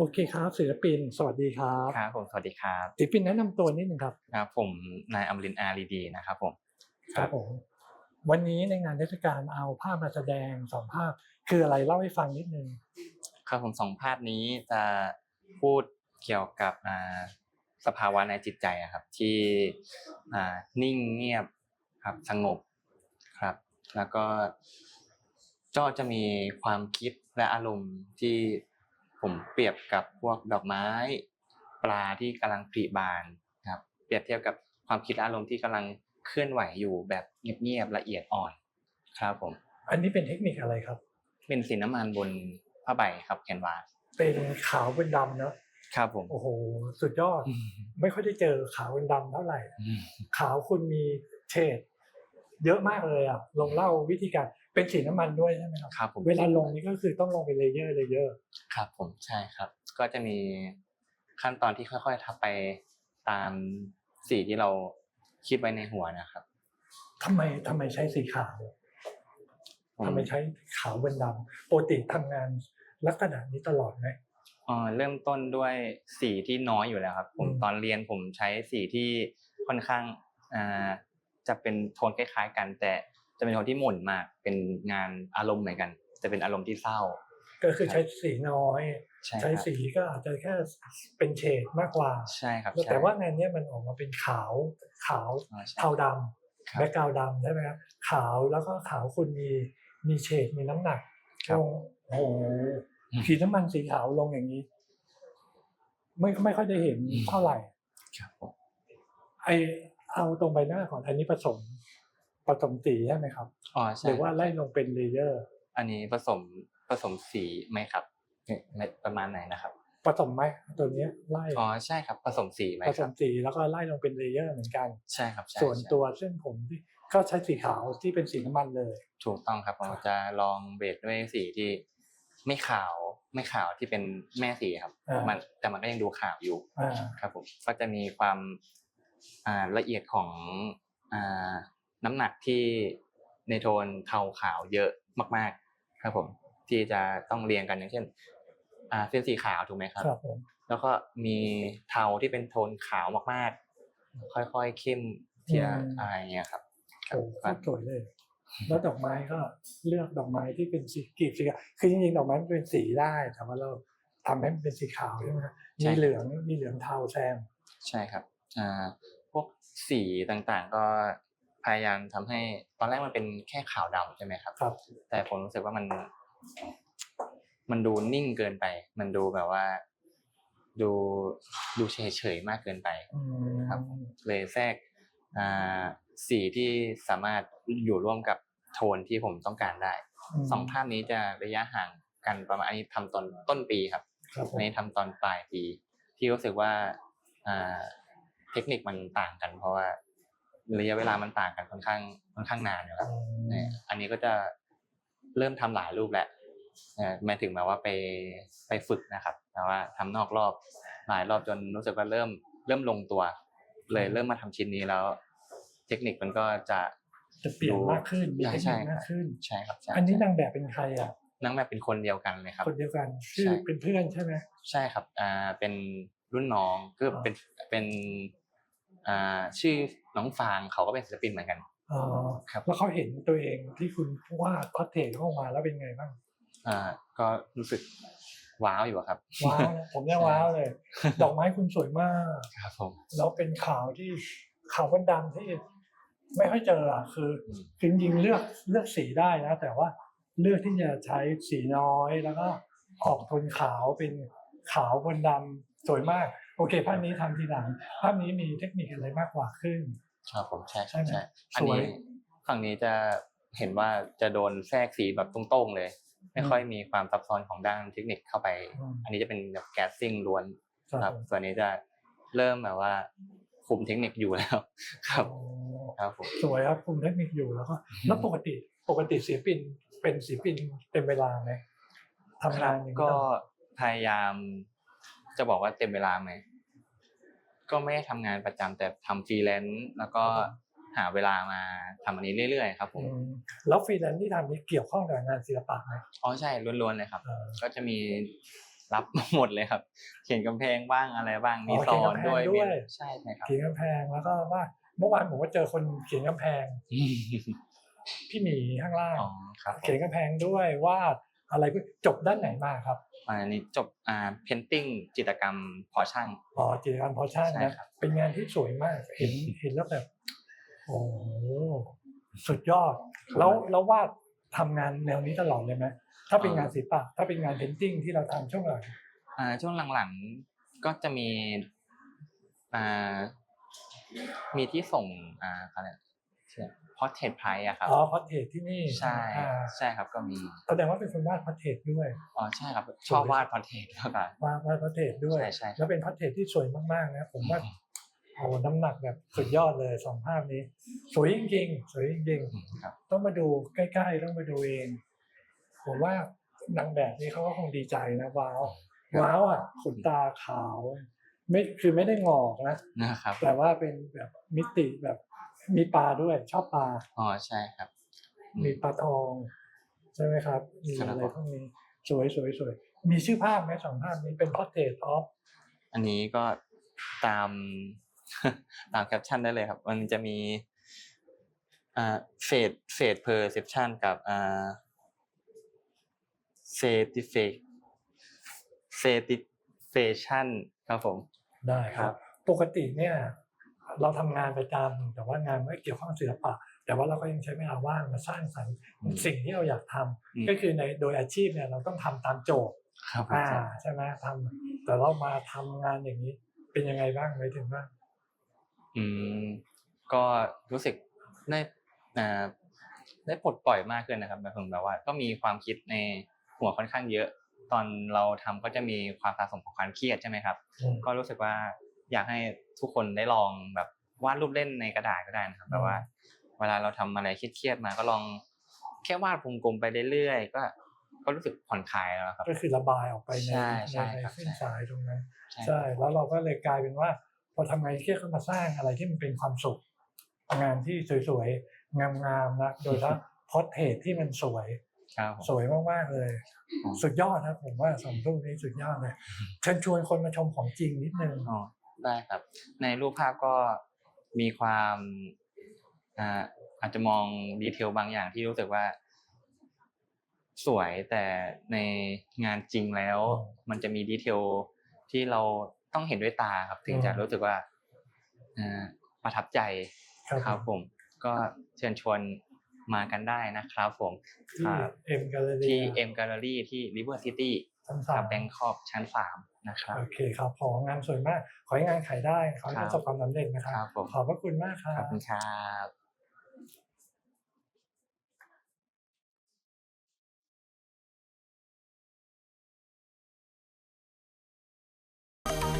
โอเคครับศิลปิน สวัสดีครับครับผมสวัสดีครับศิลปินแนะนำตัวนิดนึงครับครับผมนายอมรินทร์อารีดีนะครับผมครับผมวันนี้ในงานเทศกาลเอาภาพมาแสดงสองภาพ คืออะไรเล่าให้ฟังนิดนึงครับผมสองภาพนี้จะพูดเกี่ยวกับอ่าสภาวะในจิตใจอะครับ ที่อ่านิ่งเงียบครับสงบครับ แล้วก็ก็จะมีความคิดและอารมณ์ที่ ผมเปรียบกับพวกดอกไม้ ปลาที่กำลังผลิบานครับเปรียบเทียบกับความคิดและอารมณ์ที่กำลังเคลื่อนไหวอยู่แบบเงียบๆละเอียดอ่อนครับผม อันนี้เป็นเทคนิคอะไรครับ เป็นสีน้ำมันบนผ้าใบครับแคนวาสเป็นขาวเป็นดำเนอะครับผมโอ้โหสุดยอด ไม่ค่อยได้เจอขาวเป็นดำเท่าไหร่ ขาวคุณมีเฉดเยอะมากเลยอะลองเล่าวิธีการ เป็นสีน้ำมันด้วยใช่ไหมครับครับผมเวลาลงนี่ก็คือต้องลงเป็นเลเยอร์เลเยอร์ครับผมใช่ครับ ก็จะมีขั้นตอนที่ค่อยๆทับไปตามสีที่เราคิดไว้ในหัวนะครับทำไมทำไมใช้สีขาวผมทำไมใช้ขาวเป็นดำปกติทำงานลักษณะนี้ตลอดไหมเอ่อเริ่มต้นด้วยสีที่น้อยอยู่แล้วครับผมอืมตอนเรียนผมใช้สีที่ค่อนข้างอ่าจะเป็นโทนคล้าย ๆ กันแต่ จะเป็นโทนที่หม่นมากเป็นงานอารมณ์เหมือนกัน จะเป็นอารมณ์ที่เศร้า ก็คือใช้สีน้อย ใช่คใช้รับสีก็อาจจะแค่เป็นเฉดมากกว่าใช่ครับแล้วใช่แต่ว่างานเนี้ยมันออกมาเป็นขาวขาวอ่าใช่เทาดครัำบแบ็กกราวดำใช่ไหมครับขาวแล้วก็ขาวคุณมีมีเฉดมีน้ำหนักครับลงโอ้โหอืมสีน้ำมันสีขาวลงอย่างนี้ ไม่ไม่ค่อยได้เห็นเท่าไหร่ครับผมไอเอาตรงใบหน้าก่อนอันนี้ผสม ผสมสีใช่ไหมครับอ๋อหใช่รือว่าครับไล่ลงเป็นเลเยอร์ อันนี้ผสมผสมสีไหมครับไม่ประมาณไหนนะครับผสมไหมตัวเนี้ยไล่อ๋อใช่ครับผสมสีไหมผคสรับมสีแล้วก็ไล่ลงเป็นเลเยอร์เหมือนกันใช่ครับใช่ส่วนใช่ตัวเส้นผมที่ก็ใช้สีขาวที่เป็นสีน้ำมันเลย ถูกต้องครับเราจะลองเบสด้วยสีที่ไม่ขาวไม่ขาวที่เป็นแม่สีครับอ่ามัมันแต่มันก็ยังดูขาวอยู่อ่าครับผมก็จะมีความอ่าละเอียดของ อ่าน้ำหนักที่ในโทนเทาขาวเยอะมากๆ ครับผมที่จะต้องเรียงกันอย่างเช่นอ่าเส้นสีขาวถูกไหมครับ ครับผมแล้วก็มีเทาที่เป็นโทนขาวมากๆ ค่อยๆเข้มทีละอะไรอย่างเงี้ยครับครัโอ้บโหโคตรสวยเลย แล้วดอกไม้ก็เลือกดอกไม้ที่เป็นสีกลีบสีขาวคือจริงๆดอกไม้มันเป็นสีได้แต่ว่าเราทำให้มันเป็นสีขาวใช่ไหมครับมีเหลืองมีเหลืองเทาแซมใช่ครับอ่าพวกสีต่างๆก็ พยายามทำให้ตอนแรกมันเป็นแค่ขาวดำใช่ไหมครับครับ แต่ผมรู้สึกว่ามัน มันดูนิ่งเกินไป มันดูแบบว่า ดูดูเฉยๆมากเกินไปอืมครับ เลยแทรกอ่าสีที่สามารถอยู่ร่วมกับโทนที่ผมต้องการได้มสองภาพนี้จะระยะห่างกันประมาณอันนี้ทำตอนต้นปีครับครับผอัมนนี้ทำตอนปลายปี ที่รู้สึกว่าอ่าเทคนิคมันต่างกัน เพราะว่า ระยะเวลามันต่างกันค่อนข้างค่อนข้างนานอยู่ครับเนี่ยอันนี้ก็จะเริ่มทำหลายรูปแล้วเอ่อหมายถึงแบบว่าไปไปฝึกนะครับ แต่ว่าทำนอกรอบหลายรอบจนรู้สึกว่าเริ่มเริ่มลงตัว เลยเริ่มมาทำชิ้นนี้แล้ว เทคนิคมันก็จะจะเปลี่ยนมากขึ้นมีใช่เทคใช่นิคมากขึ้นใช่ครับใช่อันนี้ใช่นางแบบเป็นใครอะนั่งแบบเป็นคนเดียวกันเลยครับ คนเดียวกันชื่อใช่เป็นเพื่อนใช่ไหมใช่ครับอ่าเป็นรุ่นน้องคืออ๋อเป็นเป็นอ่าชื่อ น้องฟางเขาก็เป็นศิลปินเหมือนกันอ๋อครับแล้วเขาเห็นตัวเองที่คุณวาดคอสเทจเข้ามาแล้วเป็นไงบ้างอ่าก็รู้สึกว้าวอยู่อะครับว้าวนะผมเนี่ยว้าวเลย ดอกไม้คุณสวยมากครับผมแล้วเป็นขาวที่ขาวบนดำที่ไม่ค่อยเจออะคืออมจริงๆเลือกเลือกสีได้นะแต่ว่าเลือกที่จะใช้สีน้อยแล้วก็ออกโทนขาวเป็นขาวบนดำสวยมาก โอเคภาพนี้ทำทีหลังภาพนี้มีเทคนิคอะไรมากกว่าขึ้น ครับผมใช่ใช่ใช่ไหมใช่อันสวยนี้ฝั่งนี้จะเห็นว่าจะโดนแทรกสีแบบตรงๆเลย ไม่ค่อยมีความซับซ้อนของด้านเทคนิคเข้าไปอืมอันนี้จะเป็นแบบแกสซิ่งล้วนครับครับผมส่วนนี้จะเริ่มแบบว่าคุมเทคนิคอยู่แล้ว ครับโอ้ครับผมสวยครับคุมเทคนิคอยู่แล้วก็แล้วปกติปกติศิลปินเป็นศิลปินเต็มเวลาไหมทำงานอย่างนี้ก็ตลอดพยายามจะบอกว่าเต็มเวลาไหม ก็ไม่ได้ทำงานประจำแต่ทำฟรีแลนซ์แล้วก็หาเวลามาทำอันนี้เรื่อยๆครับผมอืมแล้วฟรีแลนซ์ที่ทำนี้เกี่ยวข้องกับงานศิลปะไหมอ๋อใช่ล้วนๆเลยครับ เออก็จะมีรับ หมดเลยครับ เขียนกำแพงบ้างอะไรบ้างมีอ๋อสเขียนอนกำแพงด้วยด้วยมีใช่ใช่ครับ เขียนกำแพงแล้วก็ว่าเมื่อวานผมก็เจอคนเขียนกำแพงพี่หมีข้างล่าง อ๋อครับเขียนกำแพงด้วยวาด อะไรพวกจบด้านไหนมาครับอันนี้จบอ่าเพนติ้งจิตรกรรมพอช่างอ๋อจิตรกรรมพอช่างใช่นะครับเป็นงานที่สวยมาก เห็นเห็นแล้วแบบโอ้โหสุดยอด แล้วแล้ววาดทำงานแนวนี้ตลอดเลยไหมถ้าเป็นงานศิลปะถ้าเป็นงานเพนติ้งที่เราทำช่วงหลังอ่าช่วงหลังๆก็จะมีอ่ามีที่ส่งอ่าอะไร พอเทสไพรอะครับอ๋อพอเทรที่นี่ใช่อ่าใช่ครับก็มีแสดงว่าเป็นคนวาดพอเทรด้วยอ๋อใช่ครับชอบวาดพอเทสมากกว่าวาดวาดพอเทรด้วยใช่ใช่ครับแล้วเป็นพอเทรที่สวยมากๆนะผมว่าโอ้โหน้ำหนักแบบสุดยอดเลยสองภาพนี้ สวยจริงๆสวยจริงอืมครับๆต้องมาดูใกล้ๆต้องมาดูเองผมว่านางแบบนี้เขาก็คงดีใจนะว้าวว้าวอะขนตาขาว ไม่คือไม่ได้งอกนะนะครับแต่ว่าเป็นแบบมิติแบบ มีปลาด้วย ชอบปลา อ๋อใช่ครับอืมมีปลาทอง ใช่ไหมครับมีครับอะไรพวกนี้สวยสวยสวยมีชื่อภาพไหมสองภาพนี้เป็น portrait of อันนี้ก็ตามตามแคปชั่นได้เลยครับ มันจะมีอ่าเฟดเฟดเพอร์เซพชันกับอ่าเซติเฟกเซติเฟชันครับผมได้คครัรับบปกติเนี่ย เราทำงานประจำแต่ว่างานไม่เกี่ยวข้องศิลปะ แต่ว่าเราก็ยังใช้เวลาว่างมาสร้างสรรค์สิ่งที่เราอยากทำอืมก็คือในโดยอาชีพเนี่ยเราต้องทำตามโจทย์ครับผมอ่าใช่ไหมทำแต่เรามาทำงานอย่างนี้เป็นยังไงบ้างไหมายถึงว่าอืมก็รู้สึกได้อ่าได้ปลดปล่อยมากขึ้นนะครับแบบผมแบบว่า ก็มีความคิดในหัวค่อนข้างเยอะ ตอนเราทำก็จะมีความสะสมของความเครียดใช่ไหมครับอืมก็รู้สึกว่า อยากให้ทุกคนได้ลองแบบวาดรูปเล่นในกระดาษก็ได้นะครับแบบว่า เวลาเราทำอะไรเครียดๆมาก็ลองแค่วาดวงกลมไปเรื่อยๆก็ก็รู้สึกผ่อนคลายแล้วครับ ก็คือระบายออกไปในใช่ใช่ในครับเส้นสายตรงนั้นใช่ใช่แล้วเราก็เลยกลายเป็นว่า พอทำงานเครียดก็มาสร้างอะไรที่มันเป็นความสุข งานที่สวยๆงามๆนะโดยเฉพาะพอร์เทรที่มันสวยครับผมสวยมากๆเลยอ๋อสุดยอดนะผมว่าสองรูปนี้สุดยอดเลยเชิญชวนคนมาชมของจริงนิดนึงอ๋อ ได้ครับ ในรูปภาพก็มีความอ่าอาจจะมองดีเทลบางอย่างที่รู้สึกว่า สวยแต่ในงานจริงแล้วอืมมันจะมีดีเทลที่เราต้องเห็นด้วยตาครับ ถึงจะอืมรู้สึกว่าอ่าประทับใจครับครับผม ก็เชิญชวนมากันได้นะครับผมที่ครับเอ็มแกลเลอรี่ที่ M Gallery ที่ River City ชั้น กับแบงคอกชั้นสามนะครับโอเคครับของงานสวยมาก ขอให้งานขายได้ขอให้ประสบความสำเร็จนะครับขอบพระคุณมากครับขอบคุณครับ